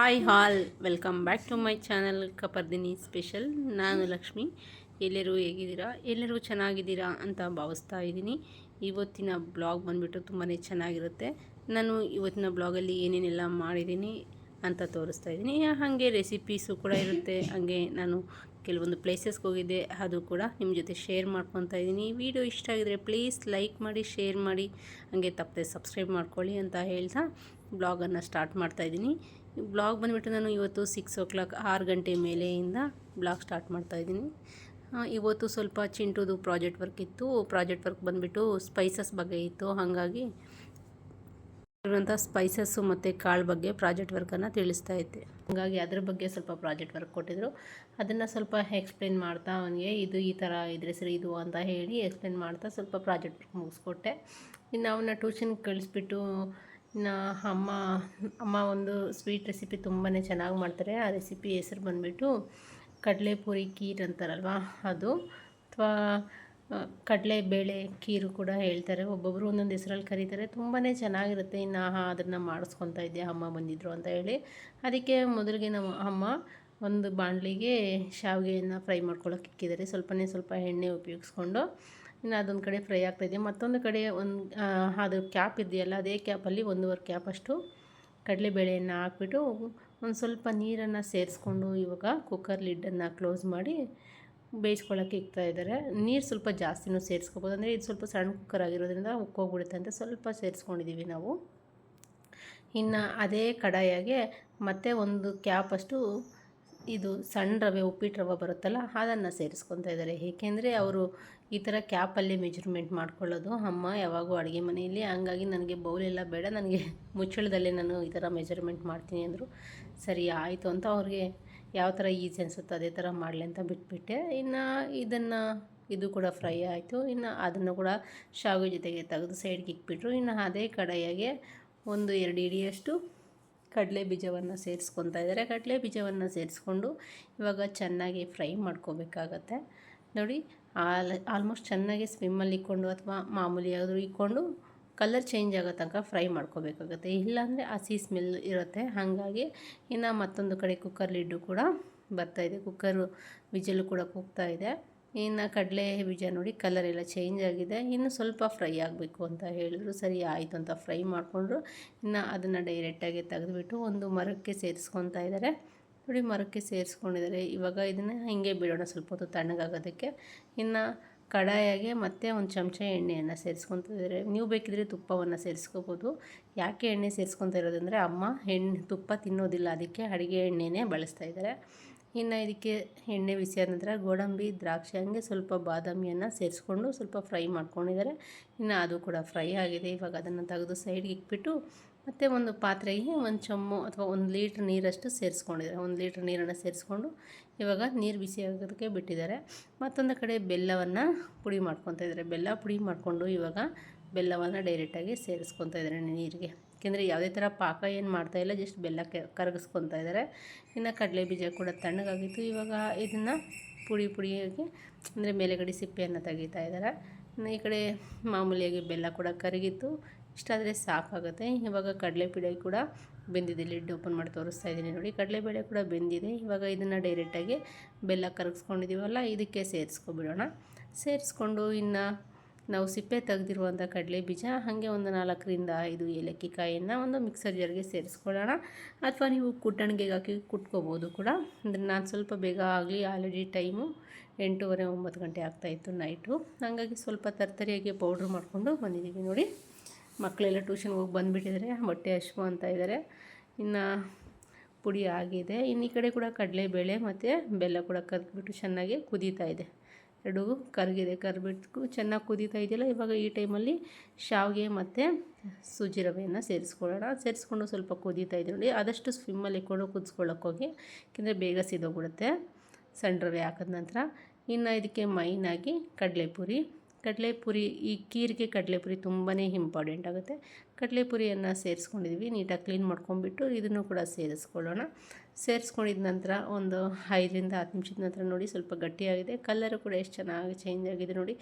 Hi all welcome back to my channel Kapardini special ನಾನು ಲಕ್ಷ್ಮಿ. ಎಲ್ಲರೂ ಹೇಗಿದ್ದೀರಾ? ಎಲ್ಲರೂ ಚೆನ್ನಾಗಿದ್ದೀರಾ ಅಂತ ಭಾವಿಸ್ತಾ ಇದ್ದೀನಿ. ಇವತ್ತಿನ ಬ್ಲಾಗ್ ಬಂದುಬಿಟ್ಟು ತುಂಬಾ ಚೆನ್ನಾಗಿರುತ್ತೆ. ನಾನು ಇವತ್ತಿನ ಬ್ಲಾಗಲ್ಲಿ ಏನೇನೆಲ್ಲ ಮಾಡಿದ್ದೀನಿ ಅಂತ ತೋರಿಸ್ತಾ ಇದ್ದೀನಿ. ಹಾಗೆ ರೆಸಿಪೀಸು ಕೂಡ ಇರುತ್ತೆ. ಹಾಗೆ ನಾನು ಕೆಲವೊಂದು ಪ್ಲೇಸಸ್ಗೆ ಹೋಗಿದ್ದೆ, ಅದು ಕೂಡ ನಿಮ್ಮ ಜೊತೆ ಶೇರ್ ಮಾಡ್ಕೊತಾ ಇದ್ದೀನಿ. ವಿಡಿಯೋ ಇಷ್ಟ ಆಗಿದರೆ ಪ್ಲೀಸ್ ಲೈಕ್ ಮಾಡಿ ಶೇರ್ ಮಾಡಿ. ಹಾಗೆ ತಪ್ಪದೆ ಸಬ್ಸ್ಕ್ರೈಬ್ ಮಾಡ್ಕೊಳ್ಳಿ ಅಂತ ಹೇಳ್ತಾ ಬ್ಲಾಗನ್ನು ಸ್ಟಾರ್ಟ್ ಮಾಡ್ತಾಯಿದ್ದೀನಿ ಬ್ಲಾಗ್ ಬಂದುಬಿಟ್ಟು ನಾನು ಇವತ್ತು ಸಿಕ್ಸ್ ಓ ಕ್ಲಾಕ್ ಆರು ಗಂಟೆ ಮೇಲೆಯಿಂದ ಬ್ಲಾಗ್ ಸ್ಟಾರ್ಟ್ ಮಾಡ್ತಾಯಿದ್ದೀನಿ ಇವತ್ತು ಸ್ವಲ್ಪ ಚಿಂಟುದು ಪ್ರಾಜೆಕ್ಟ್ ವರ್ಕ್ ಇತ್ತು. ಪ್ರಾಜೆಕ್ಟ್ ವರ್ಕ್ ಬಂದುಬಿಟ್ಟು ಸ್ಪೈಸಸ್ ಬಗ್ಗೆ ಇತ್ತು. ಹಾಗಾಗಿ ಇರುವಂಥ ಸ್ಪೈಸಸ್ಸು ಮತ್ತು ಕಾಳು ಬಗ್ಗೆ ಪ್ರಾಜೆಕ್ಟ್ ವರ್ಕನ್ನು ತಿಳಿಸ್ತಾ ಇದ್ದೆ. ಹಾಗಾಗಿ ಅದ್ರ ಬಗ್ಗೆ ಸ್ವಲ್ಪ ಪ್ರಾಜೆಕ್ಟ್ ವರ್ಕ್ ಕೊಟ್ಟಿದ್ದರು ಅದನ್ನು ಸ್ವಲ್ಪ ಎಕ್ಸ್ಪ್ಲೇನ್ ಮಾಡ್ತಾ ಅವನಿಗೆ, ಇದು ಈ ಥರ ಇದ್ರೆ ಸರಿ ಇದು ಅಂತ ಹೇಳಿ ಎಕ್ಸ್ಪ್ಲೇನ್ ಮಾಡ್ತಾ ಸ್ವಲ್ಪ ಪ್ರಾಜೆಕ್ಟ್ ವರ್ಕ್ ಮುಗಿಸ್ಕೊಟ್ಟೆ. ಇನ್ನು ಅವನ್ನ ಟ್ಯೂಷನ್ಗೆ ಕಳಿಸ್ಬಿಟ್ಟು ಇನ್ನು ಅಮ್ಮ ಅಮ್ಮ ಒಂದು ಸ್ವೀಟ್ ರೆಸಿಪಿ ತುಂಬಾ ಚೆನ್ನಾಗಿ ಮಾಡ್ತಾರೆ. ಆ ರೆಸಿಪಿ ಹೆಸರು ಬಂದುಬಿಟ್ಟು ಕಡಲೆಪುರಿ ಖೀರ್ ಅಂತಾರಲ್ವಾ ಅದು. ಅಥವಾ ಕಡಲೆಬೇಳೆ ಖೀರು ಕೂಡ ಹೇಳ್ತಾರೆ. ಒಬ್ಬೊಬ್ಬರು ಒಂದೊಂದು ಹೆಸರಲ್ಲಿ ಕರೀತಾರೆ. ತುಂಬಾ ಚೆನ್ನಾಗಿರುತ್ತೆ. ಇನ್ನು ಅದನ್ನು ಮಾಡಿಸ್ಕೊತಾ ಇದ್ದೆ ಅಮ್ಮ ಬಂದಿದ್ದರು ಅಂತ ಹೇಳಿ. ಅದಕ್ಕೆ ಮೊದಲಿಗೆ ನಮ್ಮ ಅಮ್ಮ ಒಂದು ಬಾಣಲಿಗೆ ಶಾವಿಗೆಯನ್ನು ಫ್ರೈ ಮಾಡ್ಕೊಳ್ಳೋಕೆ ಇಕ್ಕಿದ್ದಾರೆ. ಸ್ವಲ್ಪನೇ ಸ್ವಲ್ಪ ಎಣ್ಣೆ ಉಪಯೋಗಿಸ್ಕೊಂಡು. ಇನ್ನು ಅದೊಂದು ಕಡೆ ಫ್ರೈ ಆಗ್ತಾಯಿದೆ. ಮತ್ತೊಂದು ಕಡೆ ಒಂದು ಅದು ಕ್ಯಾಪ್ ಇದೆಯಲ್ಲ, ಅದೇ ಕ್ಯಾಪಲ್ಲಿ ಒಂದೂವರೆ ಕ್ಯಾಪಷ್ಟು ಕಡಲೆಬೇಳೆಯನ್ನು ಹಾಕ್ಬಿಟ್ಟು ಒಂದು ಸ್ವಲ್ಪ ನೀರನ್ನು ಸೇರಿಸ್ಕೊಂಡು ಇವಾಗ ಕುಕ್ಕರ್ ಲಿಡ್ಡನ್ನು ಕ್ಲೋಸ್ ಮಾಡಿ ಬೇಯಿಸ್ಕೊಳ್ಳೋಕೆ ಇಕ್ತಾ ಇದ್ದಾರೆ. ನೀರು ಸ್ವಲ್ಪ ಜಾಸ್ತಿನೂ ಸೇರಿಸ್ಕೋಬೋದು. ಅಂದರೆ ಇದು ಸ್ವಲ್ಪ ಸಣ್ಣ ಕುಕ್ಕರ್ ಆಗಿರೋದ್ರಿಂದ ಉಕ್ಕೋಗ್ಬಿಡುತ್ತೆ ಅಂತ ಸ್ವಲ್ಪ ಸೇರಿಸ್ಕೊಂಡಿದ್ದೀವಿ ನಾವು. ಇನ್ನು ಅದೇ ಕಡಾಯಾಗೆ ಮತ್ತೆ ಒಂದು ಕ್ಯಾಪಷ್ಟು ಇದು ಸಣ್ಣ ರವೆ, ಉಪ್ಪಿಟ್ಟು ರವೆ ಬರುತ್ತಲ್ಲ, ಅದನ್ನು ಸೇರಿಸ್ಕೊತಾ ಇದ್ದಾರೆ. ಏಕೆಂದರೆ ಅವರು ಈ ಥರ ಕ್ಯಾಪಲ್ಲಿ ಮೆಜರ್ಮೆಂಟ್ ಮಾಡ್ಕೊಳ್ಳೋದು ಅಮ್ಮ ಯಾವಾಗೂ ಅಡುಗೆ ಮನೆಯಲ್ಲಿ. ಹಂಗಾಗಿ ನನಗೆ ಬೌಲೆಲ್ಲ ಬೇಡ, ನನಗೆ ಮುಚ್ಚಳದಲ್ಲೇ ನಾನು ಈ ಥರ ಮೆಜರ್ಮೆಂಟ್ ಮಾಡ್ತೀನಿ ಅಂದರು. ಸರಿ, ಆಯಿತು ಅಂತ ಅವ್ರಿಗೆ ಯಾವ ಥರ ಈಸಿ ಅನಿಸುತ್ತೆ ಅದೇ ಥರ ಮಾಡಲಿ ಅಂತ ಬಿಟ್ಬಿಟ್ಟೆ. ಇನ್ನು ಇದನ್ನು, ಇದು ಕೂಡ ಫ್ರೈ ಆಯಿತು. ಇನ್ನು ಅದನ್ನು ಕೂಡ ಶಾವಿಗೆ ಜೊತೆಗೆ ತೆಗೆದು ಸೈಡ್ಗೆ ಇಕ್ಬಿಟ್ರು. ಇನ್ನು ಅದೇ ಕಡಾಯಿಗೆ ಒಂದು ಎರಡು ಇಡಿಯಷ್ಟು ಕಡಲೆ ಬೀಜವನ್ನು ಸೇರಿಸ್ಕೊತಾ ಇದ್ದಾರೆ. ಕಡಲೆ ಬೀಜವನ್ನು ಸೇರಿಸ್ಕೊಂಡು ಇವಾಗ ಚೆನ್ನಾಗಿ ಫ್ರೈ ಮಾಡ್ಕೋಬೇಕಾಗತ್ತೆ. ನೋಡಿ, ಆಲ್, ಆಲ್ಮೋಸ್ಟ್ ಚೆನ್ನಾಗಿ ಸ್ವಿಮ್ಮಲ್ಲಿ ಇಕ್ಕೊಂಡು ಅಥವಾ ಮಾಮೂಲಿ ಆದರೂ ಇಕ್ಕೊಂಡು ಕಲರ್ ಚೇಂಜ್ ಆಗೋ ತನಕ ಫ್ರೈ ಮಾಡ್ಕೋಬೇಕಾಗತ್ತೆ. ಇಲ್ಲಾಂದರೆ ಹಸಿ ಸ್ಮೆಲ್ ಇರುತ್ತೆ. ಹಾಗಾಗಿ ಇನ್ನು ಮತ್ತೊಂದು ಕಡೆ ಕುಕ್ಕರ್ ಲಿಡ್ಡು ಕೂಡ ಬರ್ತಾಯಿದೆ ಕುಕ್ಕರು, ವಿಜಲು ಕೂಡ ಕೂಗ್ತಾ ಇದೆ. ಇನ್ನು ಕಡಲೆ ಬೀಜ ನೋಡಿ ಕಲರ್ ಎಲ್ಲ ಚೇಂಜ್ ಆಗಿದೆ. ಇನ್ನು ಸ್ವಲ್ಪ ಫ್ರೈ ಆಗಬೇಕು ಅಂತ ಹೇಳಿದ್ರು. ಸರಿ, ಆಯಿತು ಅಂತ ಫ್ರೈ ಮಾಡಿಕೊಂಡ್ರು. ಇನ್ನು ಅದನ್ನು ಡೈರೆಕ್ಟಾಗಿ ತೆಗೆದುಬಿಟ್ಟು ಒಂದು ಮರಕ್ಕೆ ಸೇರಿಸ್ಕೊತಾ ಇದ್ದಾರೆ. ನೋಡಿ, ಮರಕ್ಕೆ ಸೇರಿಸ್ಕೊಂಡಿದ್ದಾರೆ. ಇವಾಗ ಇದನ್ನು ಹಿಂಗೆ ಬಿಡೋಣ ಸ್ವಲ್ಪ ಹೊತ್ತು ತಣ್ಣಗಾಗೋದಕ್ಕೆ. ಇನ್ನು ಕಡಾಯಾಗೆ ಮತ್ತೆ ಒಂದು ಚಮಚ ಎಣ್ಣೆಯನ್ನು ಸೇರಿಸ್ಕೊತಿದ್ದಾರೆ ನೀವು ಬೇಕಿದ್ರೆ ತುಪ್ಪವನ್ನು ಸೇರಿಸ್ಕೋಬೋದು. ಯಾಕೆ ಎಣ್ಣೆ ಸೇರಿಸ್ಕೊತಾ ಇರೋದಂದರೆ ಅಮ್ಮ, ಎಣ್ಣೆ ತುಪ್ಪ ತಿನ್ನೋದಿಲ್ಲ. ಅದಕ್ಕೆ ಅಡುಗೆ ಎಣ್ಣೆನೇ ಬಳಸ್ತಾ ಇದ್ದಾರೆ. ಇನ್ನು ಇದಕ್ಕೆ ಎಣ್ಣೆ ಬಿಸಿ ಆದ ನಂತರ ಗೋಡಂಬಿ, ದ್ರಾಕ್ಷಿ ಹಂಗೆ ಸ್ವಲ್ಪ ಬಾದಾಮಿಯನ್ನು ಸೇರಿಸ್ಕೊಂಡು ಸ್ವಲ್ಪ ಫ್ರೈ ಮಾಡ್ಕೊಂಡಿದ್ದಾರೆ ಇನ್ನು ಅದು ಕೂಡ ಫ್ರೈ ಆಗಿದೆ. ಇವಾಗ ಅದನ್ನು ತೆಗೆದು ಸೈಡ್ಗೆ ಇಟ್ಬಿಟ್ಟು ಮತ್ತು ಒಂದು ಪಾತ್ರೆಗೆ ಒಂದು ಚಮ್ಮು ಅಥವಾ ಒಂದು ಲೀಟ್ರ್ ನೀರಷ್ಟು ಸೇರಿಸ್ಕೊಂಡಿದ್ದಾರೆ ಒಂದು ಲೀಟ್ರ್ ನೀರನ್ನು ಸೇರಿಸ್ಕೊಂಡು ಇವಾಗ ನೀರು ಬಿಸಿ ಆಗೋದಕ್ಕೆ ಬಿಟ್ಟಿದ್ದಾರೆ ಮತ್ತೊಂದು ಕಡೆ ಬೆಲ್ಲವನ್ನು ಪುಡಿ ಮಾಡ್ಕೊತಾ ಇದ್ದಾರೆ ಬೆಲ್ಲ ಪುಡಿ ಮಾಡಿಕೊಂಡು ಇವಾಗ ಬೆಲ್ಲವನ್ನು ಡೈರೆಕ್ಟಾಗಿ ಸೇರಿಸ್ಕೊತಾ ಇದ್ದಾರೆ ನೀರಿಗೆ. ಯಾಕೆಂದರೆ ಯಾವುದೇ ಥರ ಪಾಕ ಏನು ಮಾಡ್ತಾ ಇಲ್ಲ ಜಸ್ಟ್ ಬೆಲ್ಲ ಕರಗಿಸ್ಕೊತಾ ಇದ್ದಾರೆ ಇನ್ನು ಕಡಲೆ ಬೀಜ ಕೂಡ ತಣ್ಣಗಾಗಿತ್ತು. ಇವಾಗ ಇದನ್ನು ಪುಡಿ ಪುಡಿಯಾಗಿ, ಅಂದರೆ ಮೇಲೆಗಡೆ ಸಿಪ್ಪೆಯನ್ನು ತೆಗಿತಾ ಇದ್ದಾರೆ ಈ ಕಡೆ ಮಾಮೂಲಿಯಾಗಿ ಬೆಲ್ಲ ಕೂಡ ಕರಗಿತ್ತು. ಇಷ್ಟಾದರೆ ಸಾಕಾಗುತ್ತೆ. ಇವಾಗ ಕಡಲೆಬೇಳೆ ಕೂಡ ಬೆಂದಿದೆ. ಲಿಡ್ ಓಪನ್ ಮಾಡಿ ತೋರಿಸ್ತಾ ಇದ್ದೀನಿ ನೋಡಿ. ಕಡಲೆಬೇಳೆ ಕೂಡ ಬೆಂದಿದೆ. ಇವಾಗ ಇದನ್ನು ಡೈರೆಕ್ಟಾಗಿ ಬೆಲ್ಲ ಕರಗಿಸ್ಕೊಂಡಿದ್ದೀವಲ್ಲ ಇದಕ್ಕೆ ಸೇರಿಸ್ಕೊಬಿಡೋಣ. ಸೇರಿಸ್ಕೊಂಡು ಇನ್ನು ನಾವು ಸಿಪ್ಪೆ ತೆಗೆದಿರುವಂಥ ಕಡಲೆ ಬೀಜ, ಹಾಗೆ ಒಂದು ನಾಲ್ಕರಿಂದ ಐದು ಏಲಕ್ಕಿ ಕಾಯಿಯನ್ನು ಒಂದು ಮಿಕ್ಸರ್ ಜರ್ಗೆ ಸೇರಿಸ್ಕೊಳ್ಳೋಣ. ಅಥವಾ ನೀವು ಕುಟ್ಟಣಿಗೆಗೆ ಹಾಕಿ ಕುಟ್ಕೋಬೋದು ಕೂಡ. ಅಂದರೆ ನಾನು ಸ್ವಲ್ಪ ಬೇಗ ಆಗಲಿ ಆಲ್ರೆಡಿ ಟೈಮು ಎಂಟೂವರೆ, ಒಂಬತ್ತು ಗಂಟೆ ಆಗ್ತಾಯಿತ್ತು ನೈಟು ಹಾಗಾಗಿ ಸ್ವಲ್ಪ ತರ್ತರಿಯಾಗಿ ಪೌಡ್ರ್ ಮಾಡಿಕೊಂಡು ಬಂದಿದ್ದೀವಿ ನೋಡಿ. ಮಕ್ಕಳೆಲ್ಲ ಟ್ಯೂಷನ್ಗೆ ಹೋಗಿ ಬಂದುಬಿಟ್ಟಿದ್ದಾರೆ ಹೊಟ್ಟೆ ಹಶ್ವು ಅಂತ ಇದ್ದಾರೆ. ಇನ್ನು ಪುಡಿ ಆಗಿದೆ. ಇನ್ನು ಈ ಕಡೆ ಕೂಡ ಕಡಲೆಬೇಳೆ ಮತ್ತು ಬೆಲ್ಲ ಕೂಡ ಕರೆದ್ಬಿಟ್ಟು ಚೆನ್ನಾಗಿ ಕುದೀತಾ ಇದೆ. ಎರಡು ಕರಗಿದೆ ಕರಿಬಿಟ್ಟು ಚೆನ್ನಾಗಿ ಕುದೀತಾ ಇದೆಯಲ್ಲ? ಇವಾಗ ಈ ಟೈಮಲ್ಲಿ ಶಾವಿಗೆ ಮತ್ತು ಸೂಜಿ ರವೆಯನ್ನು ಸೇರಿಸ್ಕೊಳ್ಳೋಣ. ಸೇರಿಸ್ಕೊಂಡು ಸ್ವಲ್ಪ ಕುದೀತಾ ಇದೆ ನೋಡಿ. ಆದಷ್ಟು ಸ್ವಿಮ್ಮಲ್ಲಿ ಇಟ್ಕೊಂಡು ಕುದಿಸ್ಕೊಳ್ಳೋಕ್ಕೋಗಿ ಯಾಕೆಂದರೆ ಬೇಗ ಸಿದೋಗ್ಬಿಡುತ್ತೆ ಸಣ್ಣ ರವೆ ಹಾಕಿದ ನಂತರ. ಇನ್ನು ಇದಕ್ಕೆ ಮೈನಾಗಿ ಕಡಲೆಪುರಿ. ಕಡಲೆಪುರಿ, ಈ ಕೀರಿಗೆ ಕಡಲೆಪುರಿ ತುಂಬಾ ಇಂಪಾರ್ಟೆಂಟ್ ಆಗುತ್ತೆ. ಕಡಲೆಪುರಿಯನ್ನು ಸೇರಿಸ್ಕೊಂಡಿದ್ವಿ. ನೀಟಾಗಿ ಕ್ಲೀನ್ ಮಾಡ್ಕೊಂಡ್ಬಿಟ್ಟು ಇದನ್ನು ಕೂಡ ಸೇರಿಸ್ಕೊಳ್ಳೋಣ. ಸೇರಿಸ್ಕೊಂಡಿದ ನಂತರ ಒಂದು ಐದರಿಂದ ಹತ್ತು ನಿಮಿಷದ ನಂತರ ನೋಡಿ ಸ್ವಲ್ಪ ಗಟ್ಟಿಯಾಗಿದೆ. ಕಲ್ಲರು ಕೂಡ ಎಷ್ಟು ಚೆನ್ನಾಗಿ ಚೇಂಜ್ ಆಗಿದೆ ನೋಡಿ.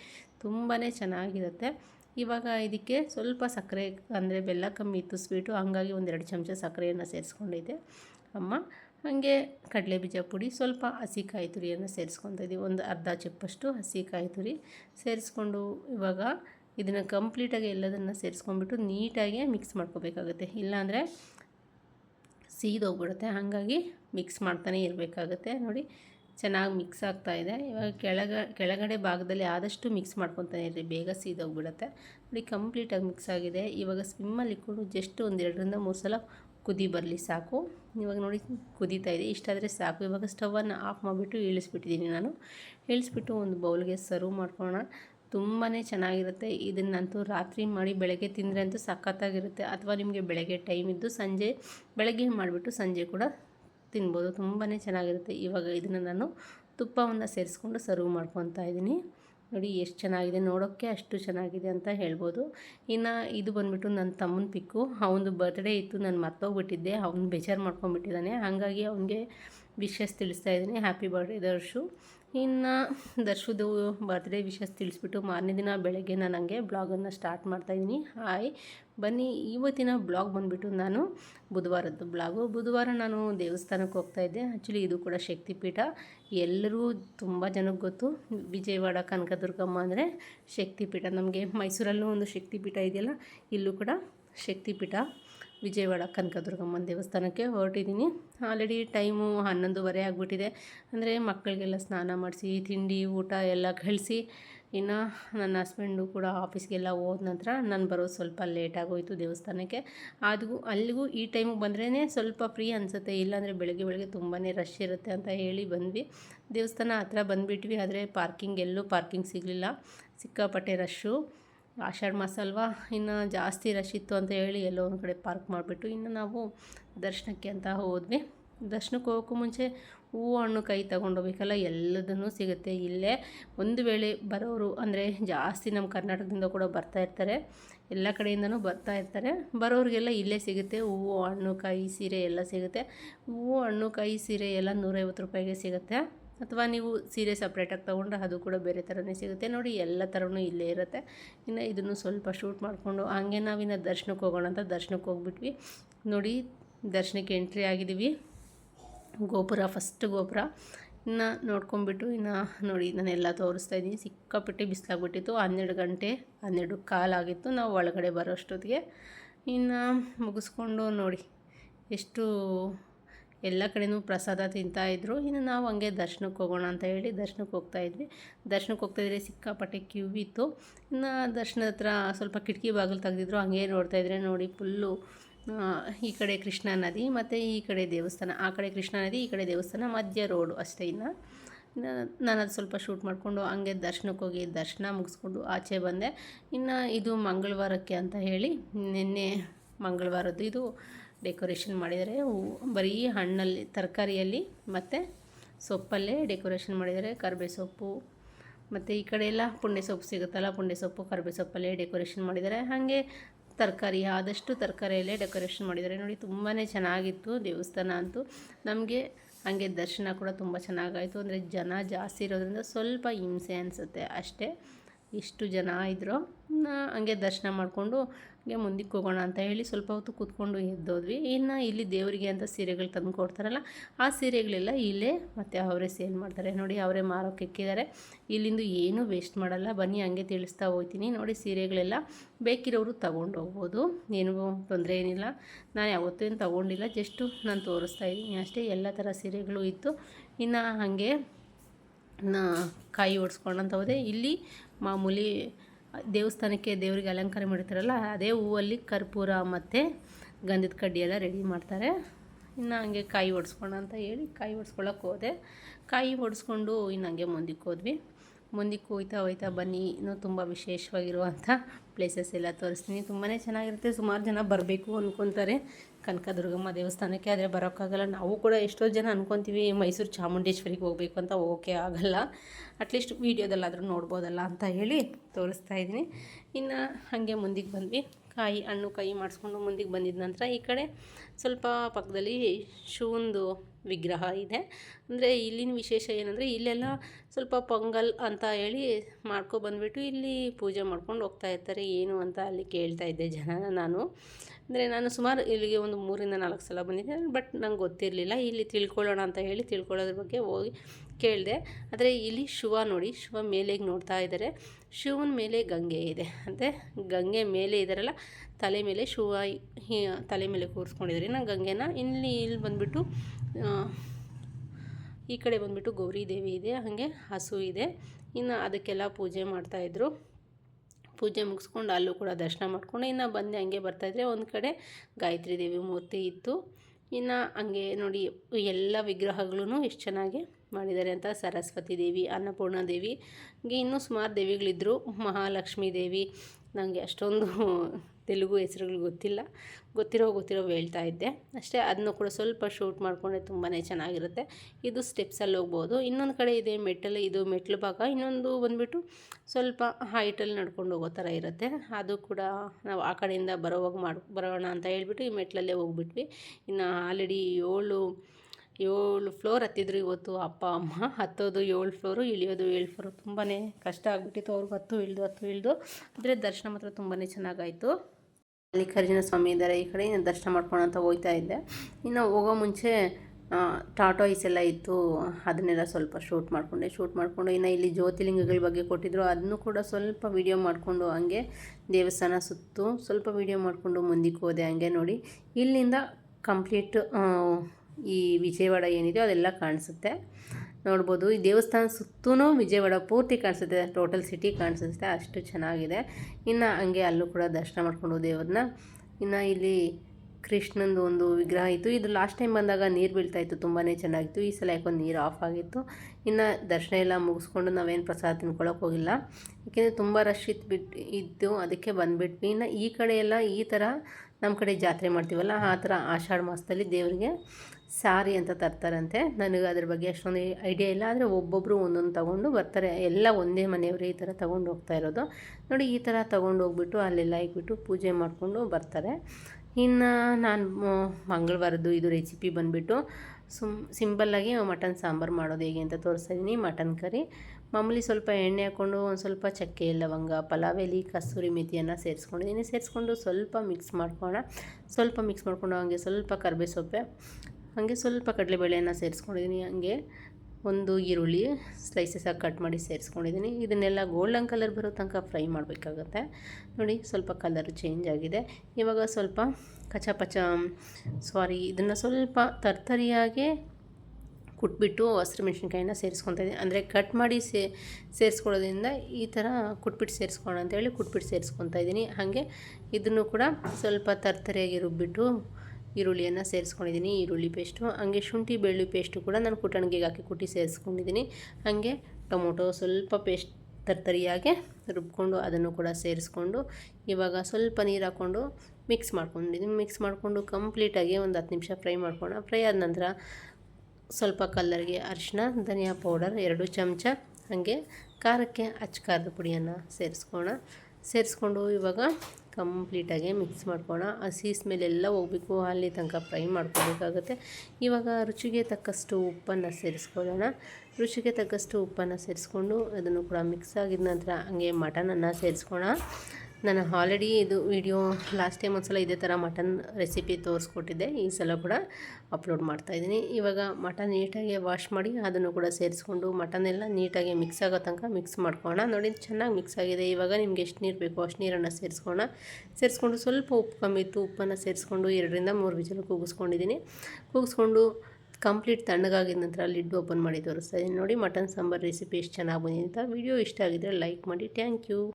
ತುಂಬಾ ಚೆನ್ನಾಗಿರುತ್ತೆ. ಇವಾಗ ಇದಕ್ಕೆ ಸ್ವಲ್ಪ ಸಕ್ಕರೆ, ಅಂದರೆ ಬೆಲ್ಲ ಕಮ್ಮಿ ಇತ್ತು ಸ್ವೀಟು ಹಂಗಾಗಿ ಒಂದೆರಡು ಚಮಚ ಸಕ್ಕರೆಯನ್ನು ಸೇರಿಸ್ಕೊಂಡಿದ್ದೆ. ಅಮ್ಮ, ಹಾಗೆ ಕಡಲೆ ಬೀಜ ಪುಡಿ, ಸ್ವಲ್ಪ ಹಸಿ ಕಾಯಿ ತುರಿಯನ್ನು ಸೇರಿಸ್ಕೊತಾ ಇದ್ದೀವಿ ಒಂದು ಅರ್ಧ ಚಪ್ಪಷ್ಟು ಹಸಿ ಕಾಯಿ ತುರಿ ಸೇರಿಸ್ಕೊಂಡು ಇವಾಗ ಇದನ್ನು ಕಂಪ್ಲೀಟಾಗಿ ಎಲ್ಲದನ್ನು ಸೇರಿಸ್ಕೊಂಡ್ಬಿಟ್ಟು ನೀಟಾಗಿ ಮಿಕ್ಸ್ ಮಾಡ್ಕೋಬೇಕಾಗುತ್ತೆ. ಇಲ್ಲಾಂದರೆ ಸೀದೋಗ್ಬಿಡುತ್ತೆ. ಹಾಗಾಗಿ ಮಿಕ್ಸ್ ಮಾಡ್ತಾನೆ ಇರಬೇಕಾಗುತ್ತೆ. ನೋಡಿ, ಚೆನ್ನಾಗಿ ಮಿಕ್ಸ್ ಆಗ್ತಾ ಇದೆ. ಇವಾಗ ಕೆಳಗ, ಕೆಳಗಡೆ ಭಾಗದಲ್ಲಿ ಆದಷ್ಟು ಮಿಕ್ಸ್ ಮಾಡ್ಕೊತಾನೆ ಇರಲಿ ಬೇಗ ಸೀದೋಗ್ಬಿಡುತ್ತೆ. ನೋಡಿ, ಕಂಪ್ಲೀಟಾಗಿ ಮಿಕ್ಸ್ ಆಗಿದೆ. ಇವಾಗ ಸ್ವಿಮ್ಮಲ್ಲಿ ಇಟ್ಕೊಂಡು ಜಸ್ಟ್ ಒಂದು ಎರಡರಿಂದ ಮೂರು ಸಲ ಕುದಿ ಬರಲಿ ಸಾಕು. ಇವಾಗ ನೋಡಿ, ಕುದೀತಾ ಇದೆ. ಇಷ್ಟಾದರೆ ಸಾಕು. ಇವಾಗ ಸ್ಟವನ್ನು ಆಫ್ ಮಾಡಿಬಿಟ್ಟು ಇಳಿಸ್ಬಿಟ್ಟಿದ್ದೀನಿ ನಾನು. ಇಳಿಸ್ಬಿಟ್ಟು ಒಂದು ಬೌಲ್ಗೆ ಸರ್ವ್ ಮಾಡ್ಕೊಳ್ಳೋಣ. ತುಂಬಾ ಚೆನ್ನಾಗಿರುತ್ತೆ. ಇದನ್ನಂತೂ ರಾತ್ರಿ ಮಾಡಿ ಬೆಳಗ್ಗೆ ತಿಂದರೆ ಅಂತೂ ಸಖತ್ತಾಗಿರುತ್ತೆ. ಅಥವಾ ನಿಮಗೆ ಬೆಳಗ್ಗೆ ಟೈಮ್ ಇದ್ದು ಸಂಜೆ ಬೆಳಗ್ಗೆ ಮಾಡಿಬಿಟ್ಟು ಸಂಜೆ ಕೂಡ ತಿನ್ಬೋದು. ತುಂಬಾ ಚೆನ್ನಾಗಿರುತ್ತೆ. ಇವಾಗ ಇದನ್ನು ನಾನು ತುಪ್ಪವನ್ನು ಸೇರಿಸ್ಕೊಂಡು ಸರ್ವ್ ಮಾಡ್ಕೊತಾ ಇದ್ದೀನಿ. ನೋಡಿ ಎಷ್ಟು ಚೆನ್ನಾಗಿದೆ. ನೋಡೋಕ್ಕೆ ಅಷ್ಟು ಚೆನ್ನಾಗಿದೆ ಅಂತ ಹೇಳ್ಬೋದು. ಇನ್ನು ಇದು ಬಂದುಬಿಟ್ಟು ನನ್ನ ತಮ್ಮನ ಪಿಕ್ಕು. ಅವನದು ಬರ್ತ್ಡೇ ಇತ್ತು. ನಾನು ಮರ್ತೋಗ್ಬಿಟ್ಟಿದ್ದೆ. ಅವ್ನು ಬೇಜಾರು ಮಾಡ್ಕೊಂಡ್ಬಿಟ್ಟಿದ್ದಾನೆ ಹಾಗಾಗಿ ಅವನಿಗೆ ವಿಶಸ್ ತಿಳಿಸ್ತಾ ಇದ್ದೀನಿ. Happy birthday Darshu. ಇನ್ನು ದರ್ಶುದು ಬರ್ತ್ಡೇ ವಿಷಸ್ ತಿಳಿಸ್ಬಿಟ್ಟು ಮಾರನೇ ದಿನ ಬೆಳಗ್ಗೆ ನಾನು ಹಂಗೆ ಬ್ಲಾಗನ್ನು ಸ್ಟಾರ್ಟ್ ಮಾಡ್ತಾಯಿದ್ದೀನಿ ಹಾಯ್ ಬನ್ನಿ, ಇವತ್ತಿನ ಬ್ಲಾಗ್ ಬಂದುಬಿಟ್ಟು ನಾನು ಬುಧವಾರದ್ದು ಬ್ಲಾಗು ಬುಧವಾರ ನಾನು ದೇವಸ್ಥಾನಕ್ಕೆ ಹೋಗ್ತಾಯಿದ್ದೆ ಆ್ಯಕ್ಚುಲಿ ಇದು ಕೂಡ ಶಕ್ತಿಪೀಠ. ಎಲ್ಲರೂ ತುಂಬ ಜನಕ್ಕೆ ಗೊತ್ತು. ವಿಜಯವಾಡ ಕನಕದುರ್ಗಮ್ಮ ಅಂದರೆ ಶಕ್ತಿಪೀಠ. ನಮಗೆ ಮೈಸೂರಲ್ಲೂ ಒಂದು ಶಕ್ತಿಪೀಠ ಇದೆಯಲ್ಲ, ಇಲ್ಲೂ ಕೂಡ ಶಕ್ತಿಪೀಠ. ವಿಜಯವಾಡ ಕನಕದುರ್ಗಮ್ಮನ ದೇವಸ್ಥಾನಕ್ಕೆ ಹೊರಟಿದ್ದೀನಿ. ಆಲ್ರೆಡಿ ಟೈಮು ಹನ್ನೊಂದುವರೆ ಆಗಿಬಿಟ್ಟಿದೆ. ಅಂದರೆ ಮಕ್ಕಳಿಗೆಲ್ಲ ಸ್ನಾನ ಮಾಡಿಸಿ, ತಿಂಡಿ, ಊಟ ಎಲ್ಲ ಕಳಿಸಿ ಇನ್ನು ನನ್ನ ಹಸ್ಬೆಂಡು ಕೂಡ ಆಫೀಸ್ಗೆಲ್ಲ ಹೋದ ನಂತರ ನಾನು ಬರೋದು ಸ್ವಲ್ಪ ಲೇಟ್ ಆಗೋಯಿತು ದೇವಸ್ಥಾನಕ್ಕೆ. ಅದಿಗೂ ಅಲ್ಲಿಗೂ ಈ ಟೈಮಿಗೆ ಬಂದ್ರೇ ಸ್ವಲ್ಪ ಫ್ರೀ ಅನಿಸುತ್ತೆ. ಇಲ್ಲಾಂದರೆ ಬೆಳಗ್ಗೆ ಬೆಳಗ್ಗೆ ತುಂಬಾ ರಶ್ ಇರುತ್ತೆ ಅಂತ ಹೇಳಿ ಬಂದ್ವಿ. ದೇವಸ್ಥಾನ ಹತ್ರ ಬಂದುಬಿಟ್ವಿ, ಆದರೆ ಪಾರ್ಕಿಂಗ್ ಎಲ್ಲೂ ಪಾರ್ಕಿಂಗ್ ಸಿಗಲಿಲ್ಲ. ಸಿಕ್ಕಾಪಟ್ಟೆ ರಶ್ಶು ಆಷಾಢ ಮಾಸ ಅಲ್ವಾ ಇನ್ನು ಜಾಸ್ತಿ ರಶ್ ಇತ್ತು ಅಂತ ಹೇಳಿ ಎಲ್ಲೋ ಒಂದು ಕಡೆ ಪಾರ್ಕ್ ಮಾಡಿಬಿಟ್ಟು ಇನ್ನು ನಾವು ದರ್ಶನಕ್ಕೆ ಅಂತ ಹೋದ್ವಿ. ದರ್ಶನಕ್ಕೆ ಹೋಗೋಕ್ಕೂ ಮುಂಚೆ ಹೂವು, ಹಣ್ಣು ಕೈ ತಗೊಂಡೋಗ್ಬೇಕಲ್ಲ ಎಲ್ಲದನ್ನೂ ಸಿಗುತ್ತೆ. ಇಲ್ಲೇ ಒಂದು ವೇಳೆ ಬರೋರು ಅಂದರೆ ಜಾಸ್ತಿ ನಮ್ಮ ಕರ್ನಾಟಕದಿಂದ ಕೂಡ ಬರ್ತಾ ಇರ್ತಾರೆ. ಎಲ್ಲ ಕಡೆಯಿಂದನೂ ಬರ್ತಾ ಇರ್ತಾರೆ. ಬರೋರಿಗೆಲ್ಲ ಇಲ್ಲೇ ಸಿಗುತ್ತೆ. ಹೂವು, ಹಣ್ಣು ಕಾಯಿ ಸೀರೆ ಎಲ್ಲ ಸಿಗುತ್ತೆ. ಹೂವು, ಹಣ್ಣು ಕಾಯಿ ಸೀರೆ ಎಲ್ಲ ನೂರೈವತ್ತು ರೂಪಾಯಿಗೆ ಸಿಗುತ್ತೆ. ಅಥವಾ ನೀವು ಸೀರೆ ಸಪ್ರೇಟಾಗಿ ತೊಗೊಂಡ್ರೆ ಅದು ಕೂಡ ಬೇರೆ ಥರನೇ ಸಿಗುತ್ತೆ. ನೋಡಿ, ಎಲ್ಲ ಥರನೂ ಇಲ್ಲೇ ಇರುತ್ತೆ. ಇನ್ನು ಇದನ್ನು ಸ್ವಲ್ಪ ಶೂಟ್ ಮಾಡಿಕೊಂಡು ಹಂಗೆ ನಾವಿನ್ನು ದರ್ಶನಕ್ಕೆ ಹೋಗೋಣ ಅಂತ ದರ್ಶನಕ್ಕೆ ಹೋಗ್ಬಿಟ್ವಿ. ನೋಡಿ, ದರ್ಶನಕ್ಕೆ ಎಂಟ್ರಿ ಆಗಿದ್ದೀವಿ ಗೋಪುರ ಫಸ್ಟ್ ಗೋಪುರ. ಇನ್ನು ನೋಡ್ಕೊಂಬಿಟ್ಟು ಇನ್ನು ನೋಡಿ ನಾನು ಎಲ್ಲ ತೋರಿಸ್ತಾ ಇದ್ದೀನಿ. ಸಿಕ್ಕಾಪಟ್ಟೆ ಬಿಸಿಲಾಗ್ಬಿಟ್ಟಿತ್ತು. ಹನ್ನೆರಡು ಗಂಟೆ, ಹನ್ನೆರಡು ಕಾಲಾಗಿತ್ತು ನಾವು ಒಳಗಡೆ ಬರೋ ಅಷ್ಟೊತ್ತಿಗೆ ಇನ್ನು ಮುಗಿಸ್ಕೊಂಡು ನೋಡಿ, ಎಷ್ಟು ಎಲ್ಲ ಕಡೆಯೂ ಪ್ರಸಾದ ತಿಂತಾಯಿದ್ರು ಇನ್ನು ನಾವು ಹಂಗೆ ದರ್ಶನಕ್ಕೆ ಹೋಗೋಣ ಅಂತ ಹೇಳಿ ದರ್ಶನಕ್ಕೆ ಹೋಗ್ತಾಯಿದ್ವಿ ದರ್ಶನಕ್ಕೆ ಹೋಗ್ತಾಯಿದ್ರೆ ಸಿಕ್ಕಾಪಟ್ಟೆ ಕ್ಯೂ ಇತ್ತು. ಇನ್ನು ದರ್ಶನದ ಹತ್ರ ಸ್ವಲ್ಪ ಕಿಟಕಿ ಬಾಗಿಲು ತೆಗೆದಿದ್ರು. ಹಂಗೆ ನೋಡ್ತಾಯಿದ್ರೆ ನೋಡಿ ಫುಲ್ಲು ಈ ಕಡೆ ಕೃಷ್ಣಾ ನದಿ, ಮತ್ತು ಈ ಕಡೆ ದೇವಸ್ಥಾನ, ಆ ಕಡೆ ಕೃಷ್ಣಾ ನದಿ, ಈ ಕಡೆ ದೇವಸ್ಥಾನ, ಮಧ್ಯ ರೋಡು ಅಷ್ಟೇ ಇನ್ನು. ನಾನು ಅದು ಸ್ವಲ್ಪ ಶೂಟ್ ಮಾಡಿಕೊಂಡು ಹಂಗೆ ದರ್ಶನಕ್ಕೆ ಹೋಗಿ ದರ್ಶನ ಮುಗಿಸ್ಕೊಂಡು ಆಚೆ ಬಂದೆ. ಇನ್ನು ಇದು ಮಂಗಳವಾರಕ್ಕೆ ಅಂತ ಹೇಳಿ ನಿನ್ನೆ ಮಂಗಳವಾರದ್ದು. ಇದು ಡೆಕೋರೇಷನ್ ಮಾಡಿದ್ದಾರೆ. ಬರೀ ಹಣ್ಣಲ್ಲಿ, ತರಕಾರಿಯಲ್ಲಿ ಮತ್ತು ಸೊಪ್ಪಲ್ಲೇ ಡೆಕೋರೇಷನ್ ಮಾಡಿದ್ದಾರೆ. ಕರ್ಬೇ ಸೊಪ್ಪು ಮತ್ತು ಈ ಕಡೆ ಎಲ್ಲ ಪುಂಡೆ ಸೊಪ್ಪು ಸಿಗುತ್ತಲ್ಲ ಪುಂಡೆ ಸೊಪ್ಪು, ಕರ್ಬೆ ಸೊಪ್ಪಲ್ಲೇ ಡೆಕೋರೇಷನ್ ಮಾಡಿದ್ದಾರೆ. ಹಾಗೆ ತರಕಾರಿ, ಆದಷ್ಟು ತರಕಾರಿಯಲ್ಲೇ ಡೆಕೋರೇಷನ್ ಮಾಡಿದ್ದಾರೆ. ನೋಡಿ ತುಂಬಾ ಚೆನ್ನಾಗಿತ್ತು ದೇವಸ್ಥಾನ ಅಂತೂ. ನಮಗೆ ಹಾಗೆ ದರ್ಶನ ಕೂಡ ತುಂಬ ಚೆನ್ನಾಗಾಯಿತು. ಅಂದರೆ ಜನ ಜಾಸ್ತಿ ಇರೋದ್ರಿಂದ ಸ್ವಲ್ಪ ಹಿಂಸೆ ಅನಿಸುತ್ತೆ ಅಷ್ಟೇ. ಇಷ್ಟು ಜನ ಇದ್ದರು ಹಂಗೆ ದರ್ಶನ ಮಾಡಿಕೊಂಡು ಹಂಗೆ ಮುಂದಕ್ಕೆ ಹೋಗೋಣ ಅಂತ ಹೇಳಿ ಸ್ವಲ್ಪ ಹೊತ್ತು ಕೂತ್ಕೊಂಡು ಎದ್ದೋದ್ವಿ. ಇನ್ನು ಇಲ್ಲಿ ದೇವರಿಗೆ ಅಂತ ಸೀರೆಗಳು ತಂದು ಕೊಡ್ತಾರಲ್ಲ, ಆ ಸೀರೆಗಳೆಲ್ಲ ಇಲ್ಲೇ ಮತ್ತು ಅವರೇ ಸೇಲ್ ಮಾಡ್ತಾರೆ. ನೋಡಿ, ಅವರೇ ಮಾರೋಕೆ ಇಕ್ಕಿದ್ದಾರೆ ಇಲ್ಲಿಂದ ಏನೂ ವೇಸ್ಟ್ ಮಾಡಲ್ಲ. ಬನ್ನಿ, ಹಂಗೆ ತಿಳಿಸ್ತಾ ಹೋಗ್ತೀನಿ. ನೋಡಿ, ಸೀರೆಗಳೆಲ್ಲ ಬೇಕಿರೋರು ತಗೊಂಡು ಹೋಗ್ಬೋದು. ಏನೂ ತೊಂದರೆ ಏನಿಲ್ಲ. ನಾನು ಯಾವತ್ತೂ ಏನು ತೊಗೊಂಡಿಲ್ಲ. ಜಸ್ಟು ನಾನು ತೋರಿಸ್ತಾ ಇದ್ದೀನಿ. ಅಷ್ಟೇ ಎಲ್ಲ ಥರ ಸೀರೆಗಳು ಇತ್ತು. ಇನ್ನು ಹಾಗೆ ಕಾಯಿ ಓಡಿಸ್ಕೊಂಡಂತ ಹೋದೆ. ಇಲ್ಲಿ ಮಾಮೂಲಿ ದೇವಸ್ಥಾನಕ್ಕೆ ದೇವರಿಗೆ ಅಲಂಕಾರ ಮಾಡಿರ್ತಾರಲ್ಲ, ಅದೇ ಹೂವಲ್ಲಿ ಕರ್ಪೂರ ಮತ್ತು ಗಂಧದ ಕಡ್ಡಿ ಎಲ್ಲ ರೆಡಿ ಮಾಡ್ತಾರೆ. ಇನ್ನು ಹಂಗೆ ಕಾಯಿ ಓಡಿಸ್ಕೋಣ ಅಂತ ಹೇಳಿ ಕಾಯಿ ಓಡಿಸ್ಕೊಳಕ್ಕೆ ಹೋದೆ. ಕಾಯಿ ಓಡಿಸ್ಕೊಂಡು ಇನ್ನು ಹಂಗೆ ಮುಂದಕ್ಕೆ ಹೋದ್ವಿ. ಮುಂದಕ್ಕೆ ಹೋಯ್ತಾ ಹೋಯ್ತಾ ಬನ್ನಿ, ಇನ್ನೂ ತುಂಬ ವಿಶೇಷವಾಗಿರುವಂಥ ಪ್ಲೇಸಸ್ ಎಲ್ಲ ತೋರಿಸ್ತೀನಿ. ತುಂಬಾ ಚೆನ್ನಾಗಿರುತ್ತೆ, ಸುಮಾರು ಜನ ಬರಬೇಕು ಅಂದ್ಕೊತಾರೆ ಕನಕದುರ್ಗಮ್ಮ ದೇವಸ್ಥಾನಕ್ಕೆ, ಆದರೆ ಬರೋಕ್ಕಾಗಲ್ಲ. ನಾವು ಕೂಡ ಎಷ್ಟೋ ಜನ ಅನ್ಕೊತೀವಿ, ಮೈಸೂರು ಚಾಮುಂಡೇಶ್ವರಿಗೆ ಹೋಗಬೇಕು ಅಂತ, ಓಕೆ ಆಗಲ್ಲ. ಅಟ್ಲೀಸ್ಟ್ ವೀಡಿಯೋದಲ್ಲಾದರೂ ನೋಡ್ಬೋದಲ್ಲ ಅಂತ ಹೇಳಿ ತೋರಿಸ್ತಾ ಇದ್ದೀನಿ. ಇನ್ನು ಹಾಗೆ ಮುಂದಿಗೆ ಬಂದ್ವಿ. ಕಾಯಿ ಹಣ್ಣು ಕಾಯಿ ಮಾಡಿಸ್ಕೊಂಡು ಮುಂದಿಗೆ ಬಂದಿದ ನಂತರ ಈ ಕಡೆ ಸ್ವಲ್ಪ ಪಕ್ಕದಲ್ಲಿ ಶಿವಂದು ವಿಗ್ರಹ ಇದೆ. ಅಂದರೆ ಇಲ್ಲಿನ ವಿಶೇಷ ಏನಂದರೆ ಇಲ್ಲೆಲ್ಲ ಸ್ವಲ್ಪ ಪೊಂಗಲ್ ಅಂತ ಹೇಳಿ ಮಾಡ್ಕೊಬಂದ್ಬಿಟ್ಟು ಇಲ್ಲಿ ಪೂಜೆ ಮಾಡ್ಕೊಂಡು ಹೋಗ್ತಾ ಇರ್ತಾರೆ. ಏನು ಅಂತ ಅಲ್ಲಿ ಕೇಳ್ತಾ ಇದ್ದೆ ಜನ ನಾನು. ಅಂದರೆ ನಾನು ಸುಮಾರು ಇಲ್ಲಿಗೆ ಒಂದು ಮೂರಿಂದ ನಾಲ್ಕು ಸಲ ಬಂದಿದ್ದೆ ಬಟ್ ನಂಗೆ ಗೊತ್ತಿರಲಿಲ್ಲ. ಇಲ್ಲಿ ತಿಳ್ಕೊಳ್ಳೋಣ ಅಂತ ಹೇಳಿ ತಿಳ್ಕೊಳ್ಳೋದ್ರ ಬಗ್ಗೆ ಹೋಗಿ ಕೇಳಿದೆ, ಆದರೆ ಇಲ್ಲಿ ಶಿವ ನೋಡಿ, ಶಿವ ಮೇಲೆಗೆ ನೋಡ್ತಾ ಇದ್ದಾರೆ ಶಿವನ ಮೇಲೆ ಗಂಗೆ ಇದೆ. ಅಂದರೆ ಗಂಗೆ ಮೇಲೆ ಇದ್ದಾರಲ್ಲ ತಲೆ ಮೇಲೆ ಶಿವ ತಲೆ ಮೇಲೆ ಕೂರಿಸ್ಕೊಂಡಿದ್ದಾರೆ ನಾನು ಗಂಗೆನ ಇಲ್ಲಿ ಇಲ್ಲಿ ಬಂದುಬಿಟ್ಟು ಈ ಕಡೆ ಬಂದುಬಿಟ್ಟು ಗೌರಿ ದೇವಿ ಇದೆ, ಹಾಗೆ ಹಸು ಇದೆ. ಇನ್ನು ಅದಕ್ಕೆಲ್ಲ ಪೂಜೆ ಮಾಡ್ತಾಯಿದ್ರು ಪೂಜೆ ಮುಗಿಸ್ಕೊಂಡು ಅಲ್ಲೂ ಕೂಡ ದರ್ಶನ ಮಾಡಿಕೊಂಡು ಇನ್ನು ಬಂದೆ, ಹಂಗೆ ಬರ್ತಾಯಿದ್ರೆ ಒಂದು ಕಡೆ ಗಾಯತ್ರಿ ದೇವಿ ಮೂರ್ತಿ ಇತ್ತು. ಇನ್ನು ಹಂಗೆ ನೋಡಿ, ಎಲ್ಲ ವಿಗ್ರಹಗಳೂ ಎಷ್ಟು ಚೆನ್ನಾಗಿ ಮಾಡಿದ್ದಾರೆ ಅಂತ ಸರಸ್ವತಿ ದೇವಿ, ಅನ್ನಪೂರ್ಣ ದೇವಿ. ಹೀಗೆ ಇನ್ನೂ ಸುಮಾರು ದೇವಿಗಳಿದ್ದರು ಮಹಾಲಕ್ಷ್ಮೀ ದೇವಿ. ನನಗೆ ಅಷ್ಟೊಂದು ತೆಲುಗು ಹೆಸರುಗಳು ಗೊತ್ತಿಲ್ಲ. ಗೊತ್ತಿರೋ ಗೊತ್ತಿರೋ ಹೇಳ್ತಾ ಇದ್ದೆ. ಅಷ್ಟೇ ಅದನ್ನು ಕೂಡ ಸ್ವಲ್ಪ ಶೂಟ್ ಮಾಡಿಕೊಂಡ್ರೆ ತುಂಬಾ ಚೆನ್ನಾಗಿರುತ್ತೆ. ಇದು ಸ್ಟೆಪ್ಸಲ್ಲಿ ಹೋಗ್ಬೋದು. ಇನ್ನೊಂದು ಕಡೆ ಇದೆ ಮೆಟ್ಟಲು. ಇದು ಮೆಟ್ಲು ಭಾಗ. ಇನ್ನೊಂದು ಬಂದುಬಿಟ್ಟು ಸ್ವಲ್ಪ ಹೈಟಲ್ಲಿ ನಡ್ಕೊಂಡು ಹೋಗೋ ಥರ ಇರುತ್ತೆ. ಅದು ಕೂಡ ನಾವು ಆ ಕಡೆಯಿಂದ ಬರೋವಾಗ ಮಾಡಿ ಬರೋಣ ಅಂತ ಹೇಳ್ಬಿಟ್ಟು ಈ ಮೆಟ್ಲಲ್ಲೇ ಹೋಗ್ಬಿಟ್ವಿ. ಇನ್ನು ಆಲ್ರೆಡಿ ಏಳು ಏಳು ಫ್ಲೋರ್ ಹತ್ತಿದ್ರು ಇವತ್ತು ಅಪ್ಪ, ಅಮ್ಮ. ಹತ್ತೋದು ಏಳು ಫ್ಲೋರು, ಇಳಿಯೋದು ಏಳು ಫ್ಲೋರು. ತುಂಬಾ ಕಷ್ಟ ಆಗಿಬಿಟ್ಟಿತ್ತು ಅವ್ರಿಗೆ. ಹತ್ತು ಇಳಿದು ಹತ್ತು ಇಳಿದು. ಆದರೆ ದರ್ಶನ ಮಾತ್ರ ತುಂಬಾ ಚೆನ್ನಾಗಾಯಿತು. ಮಲ್ಲಿಕಾರ್ಜುನ ಸ್ವಾಮಿ ಇದ್ದಾರೆ. ಈ ಕಡೆ ದರ್ಶನ ಮಾಡ್ಕೊಂಡು ಅಂತ ಹೋಗ್ತಾ ಇದ್ದೆ. ಇನ್ನು ಹೋಗೋ ಮುಂಚೆ ಟಾಟಾಯ್ಸ್ ಎಲ್ಲ ಇತ್ತು. ಅದನ್ನೆಲ್ಲ ಸ್ವಲ್ಪ ಶೂಟ್ ಮಾಡಿಕೊಂಡೆ, ಶೂಟ್ ಮಾಡಿಕೊಂಡು ಇನ್ನು ಇಲ್ಲಿ ಜ್ಯೋತಿಲಿಂಗಗಳ ಬಗ್ಗೆ ಕೊಟ್ಟಿದ್ರು. ಅದನ್ನು ಕೂಡ ಸ್ವಲ್ಪ ವೀಡಿಯೋ ಮಾಡಿಕೊಂಡು ಹಂಗೆ ದೇವಸ್ಥಾನ ಸುತ್ತು ಸ್ವಲ್ಪ ವೀಡಿಯೋ ಮಾಡಿಕೊಂಡು ಮುಂದಕ್ಕೆ ಹೋದೆ ಹಂಗೆ ನೋಡಿ. ಇಲ್ಲಿಂದ ಕಂಪ್ಲೀಟ್ ಈ ವಿಜಯವಾಡ ಏನಿದೆಯೋ ಅದೆಲ್ಲ ಕಾಣಿಸುತ್ತೆ. ನೋಡ್ಬೋದು, ಈ ದೇವಸ್ಥಾನ ಸುತ್ತೂ ವಿಜಯವಾಡ ಪೂರ್ತಿ ಕಾಣಿಸುತ್ತೆ. ಟೋಟಲ್ ಸಿಟಿ ಕಾಣಿಸುತ್ತೆ. ಅಷ್ಟು ಚೆನ್ನಾಗಿದೆ. ಇನ್ನು ಹಂಗೆ ಅಲ್ಲೂ ಕೂಡ ದರ್ಶನ ಮಾಡಿಕೊಂಡು ದೇವ್ರನ್ನ. ಇನ್ನು ಇಲ್ಲಿ ಕೃಷ್ಣಂದು ಒಂದು ವಿಗ್ರಹ ಇತ್ತು. ಇದು ಲಾಸ್ಟ್ ಟೈಮ್ ಬಂದಾಗ ನೀರು ಬೀಳ್ತಾ ಇತ್ತು. ತುಂಬಾ ಚೆನ್ನಾಗಿತ್ತು. ಈ ಸಲ ಯಾಕೋ ನೀರು ಆಫ್ ಆಗಿತ್ತು. ಇನ್ನು ದರ್ಶನ ಎಲ್ಲ ಮುಗಿಸ್ಕೊಂಡು ನಾವೇನು ಪ್ರಸಾದ ತಿನ್ಕೊಳಕ್ಕೆ ಹೋಗಿಲ್ಲ. ಏಕೆಂದರೆ ತುಂಬ ರಶ್ ಇತ್ತು ಬಿಟ್ಟು ಇತ್ತು. ಅದಕ್ಕೆ ಬಂದುಬಿಟ್ವಿ. ಇನ್ನು ಈ ಕಡೆ ಎಲ್ಲ ಈ ಥರ ನಮ್ಮ ಕಡೆ ಜಾತ್ರೆ ಮಾಡ್ತೀವಲ್ಲ, ಆ ಥರ ಆಷಾಢ ಮಾಸದಲ್ಲಿ ದೇವರಿಗೆ ಸಾರಿ ಅಂತ ತರ್ತಾರಂತೆ. ನನಗೆ ಅದ್ರ ಬಗ್ಗೆ ಅಷ್ಟೊಂದು ಐಡಿಯಾ ಇಲ್ಲ. ಆದರೆ ಒಬ್ಬೊಬ್ಬರು ಒಂದೊಂದು ತೊಗೊಂಡು ಬರ್ತಾರೆ. ಎಲ್ಲ ಒಂದೇ ಮನೆಯವರೇ ಈ ಥರ ತೊಗೊಂಡು ಹೋಗ್ತಾ ಇರೋದು. ನೋಡಿ, ಈ ಥರ ತೊಗೊಂಡು ಹೋಗ್ಬಿಟ್ಟು ಅಲ್ಲೆಲ್ಲ ಇಟ್ಬಿಟ್ಟು ಪೂಜೆ ಮಾಡಿಕೊಂಡು ಬರ್ತಾರೆ. ಇನ್ನು ನಾನು ಮಂಗಳವಾರದ್ದು ಇದು ರೆಸಿಪಿ ಬಂದುಬಿಟ್ಟು ಸುಮ್ ಸಿಂಪಲ್ಲಾಗಿ ಮಟನ್ ಸಾಂಬಾರು ಮಾಡೋದು ಹೇಗೆ ಅಂತ ತೋರಿಸ್ತಿದೀನಿ ಮಟನ್ ಕರಿ. ಮಾಮೂಲಿ ಸ್ವಲ್ಪ ಎಣ್ಣೆ ಹಾಕ್ಕೊಂಡು ಒಂದು ಸ್ವಲ್ಪ ಚಕ್ಕೆ, ಲವಂಗ, ಪಲಾವ್, ಎಲೆ, ಕಸ್ತೂರಿ ಮೆಥಿಯನ್ನು ಸೇರಿಸ್ಕೊಂಡಿದ್ದೀನಿ. ಸೇರಿಸ್ಕೊಂಡು ಸ್ವಲ್ಪ ಮಿಕ್ಸ್ ಮಾಡ್ಕೊಳ್ಳೋಣ. ಸ್ವಲ್ಪ ಮಿಕ್ಸ್ ಮಾಡ್ಕೊಂಡು ಹಂಗೆ ಸ್ವಲ್ಪ ಕರ್ಬೇ ಸೊಪ್ಪೆ ಹಾಗೆ ಸ್ವಲ್ಪ ಕಡಲೆಬೇಳೆಯನ್ನು ಸೇರಿಸ್ಕೊಂಡಿದ್ದೀನಿ ಹಾಗೆ ಒಂದು ಈರುಳ್ಳಿ ಸ್ಲೈಸಸ್ಸಾಗಿ ಕಟ್ ಮಾಡಿ ಸೇರಿಸ್ಕೊಂಡಿದ್ದೀನಿ ಇದನ್ನೆಲ್ಲ ಗೋಲ್ಡನ್ ಕಲರ್ ಬರೋ ತನಕ ಫ್ರೈ ಮಾಡಬೇಕಾಗತ್ತೆ. ನೋಡಿ, ಸ್ವಲ್ಪ ಕಲರ್ ಚೇಂಜ್ ಆಗಿದೆ. ಇವಾಗ ಸ್ವಲ್ಪ ಕಚಪಚ ಸಾರಿ ಇದನ್ನು ಸ್ವಲ್ಪ ತರ್ತರಿಯಾಗೆ ಕುಟ್ಬಿಟ್ಟು ಹಸಿರು ಮೆಣಸಿನ್ಕಾಯಿನ ಸೇರಿಸ್ಕೊತಾ ಇದ್ದೀನಿ ಅಂದರೆ ಕಟ್ ಮಾಡಿ ಸೇ, ಸೇರಿಸ್ಕೊಳ್ಳೋದ್ರಿಂದ ಈ ಥರ ಕುಟ್ಬಿಟ್ಟು ಸೇರಿಸ್ಕೊಳ್ಳೋಣ ಅಂತೇಳಿ ಕುಟ್ಬಿಟ್ಟು ಸೇರಿಸ್ಕೊತಾ ಇದ್ದೀನಿ ಹಾಗೆ ಇದನ್ನು ಕೂಡ ಸ್ವಲ್ಪ ತರ್ತರಿಯಾಗಿ ರುಬ್ಬಿಟ್ಟು ಈರುಳ್ಳಿಯನ್ನು ಸೇರಿಸ್ಕೊಂಡಿದ್ದೀನಿ, ಈರುಳ್ಳಿ ಪೇಸ್ಟು ಹಾಗೆ ಶುಂಠಿ, ಬೆಳ್ಳುಳ್ಳಿ ಪೇಸ್ಟು ಕೂಡ ನಾನು ಕುಟಣಿಗೆಗೆ ಹಾಕಿ ಕುಟ್ಟಿ ಸೇರಿಸ್ಕೊಂಡಿದ್ದೀನಿ. ಹಾಗೆ ಟೊಮೊಟೊ ಸ್ವಲ್ಪ ಪೇಸ್ಟ್ ತರ್ತರಿಯಾಗೆ ರುಬ್ಕೊಂಡು ಅದನ್ನು ಕೂಡ ಸೇರಿಸ್ಕೊಂಡು, ಇವಾಗ ಸ್ವಲ್ಪ ನೀರು ಹಾಕ್ಕೊಂಡು ಮಿಕ್ಸ್ ಮಾಡ್ಕೊಂಡಿದ್ದೀನಿ ಮಿಕ್ಸ್ ಮಾಡಿಕೊಂಡು ಕಂಪ್ಲೀಟಾಗಿ ಒಂದು ಹತ್ತು ನಿಮಿಷ ಫ್ರೈ ಮಾಡ್ಕೊಂಡು ಫ್ರೈ ಆದ ನಂತರ ಸ್ವಲ್ಪ ಕಲ್ಲರ್ಗೆ ಅರಿಶಿನ ಧನಿಯಾ ಪೌಡರ್ ಎರಡು ಚಮಚ, ಹಾಗೆ ಖಾರಕ್ಕೆ ಅಚ್ಚ ಖಾರದ ಪುಡಿಯನ್ನು ಸೇರಿಸ್ಕೋಣ ಸೇರಿಸ್ಕೊಂಡು ಇವಾಗ ಕಂಪ್ಲೀಟಾಗಿ ಮಿಕ್ಸ್ ಮಾಡ್ಕೋಣ ಹಸಿ ಮೇಲೆಲ್ಲ ಹೋಗ್ಬೇಕು, ಅಲ್ಲಿ ತನಕ ಫ್ರೈ ಮಾಡ್ಕೋಬೇಕಾಗುತ್ತೆ. ಇವಾಗ ರುಚಿಗೆ ತಕ್ಕಷ್ಟು ಉಪ್ಪನ್ನು ಸೇರಿಸ್ಕೊಳ್ಳೋಣ. ರುಚಿಗೆ ತಕ್ಕಷ್ಟು ಉಪ್ಪನ್ನು ಸೇರಿಸ್ಕೊಂಡು ಅದನ್ನು ಕೂಡ ಮಿಕ್ಸ್ ಆಗಿದ ನಂತರ ಹಂಗೆ ಮಟನನ್ನು ಸೇರಿಸ್ಕೋಣ ನಾನು ಆಲ್ರೆಡಿ ಇದು ವಿಡಿಯೋ ಲಾಸ್ಟ್ ಟೈಮ್ ಒಂದು ಸಲ ಇದೇ ಥರ ಮಟನ್ ರೆಸಿಪಿ ತೋರಿಸ್ಕೊಟ್ಟಿದ್ದೆ. ಈ ಸಲ ಕೂಡ ಅಪ್ಲೋಡ್ ಮಾಡ್ತಾಯಿದ್ದೀನಿ ಇವಾಗ ಮಟನ್ ನೀಟಾಗಿ ವಾಶ್ ಮಾಡಿ ಅದನ್ನು ಕೂಡ ಸೇರಿಸ್ಕೊಂಡು ಮಟನ್ ಎಲ್ಲ ನೀಟಾಗಿ ಮಿಕ್ಸ್ ಆಗೋ ತನಕ ಮಿಕ್ಸ್ ಮಾಡ್ಕೊಳ್ಳೋಣ. ನೋಡಿ ಚೆನ್ನಾಗಿ ಮಿಕ್ಸ್ ಆಗಿದೆ. ಇವಾಗ ನಿಮ್ಗೆ ಎಷ್ಟು ನೀರು ಬೇಕೋ ಅಷ್ಟು ನೀರನ್ನು ಸೇರಿಸ್ಕೊಳ್ಳೋಣ. ಸೇರಿಸ್ಕೊಂಡು ಸ್ವಲ್ಪ ಉಪ್ಪು ಕಮ್ಮಿ ಇತ್ತು. ಉಪ್ಪನ್ನು ಸೇರಿಸ್ಕೊಂಡು ಎರಡರಿಂದ ಮೂರು ವಿಜಲ ಕೂಗಿಸ್ಕೊಂಡಿದ್ದೀನಿ. ಕೂಗಿಸ್ಕೊಂಡು ಕಂಪ್ಲೀಟ್ ತಣ್ಣಗಾಗಿದ ನಂತರ ಲಿಡ್ ಓಪನ್ ಮಾಡಿ ತೋರಿಸ್ತಾ ಇದ್ದೀನಿ. ನೋಡಿ ಮಟನ್ ಸಾಂಬಾರು ರೆಸಿಪಿ ಎಷ್ಟು ಚೆನ್ನಾಗಿ ಬಂದಿದೆ ಅಂತ. ವಿಡಿಯೋ ಇಷ್ಟ ಆಗಿದ್ರೆ ಲೈಕ್ ಮಾಡಿ. Thank you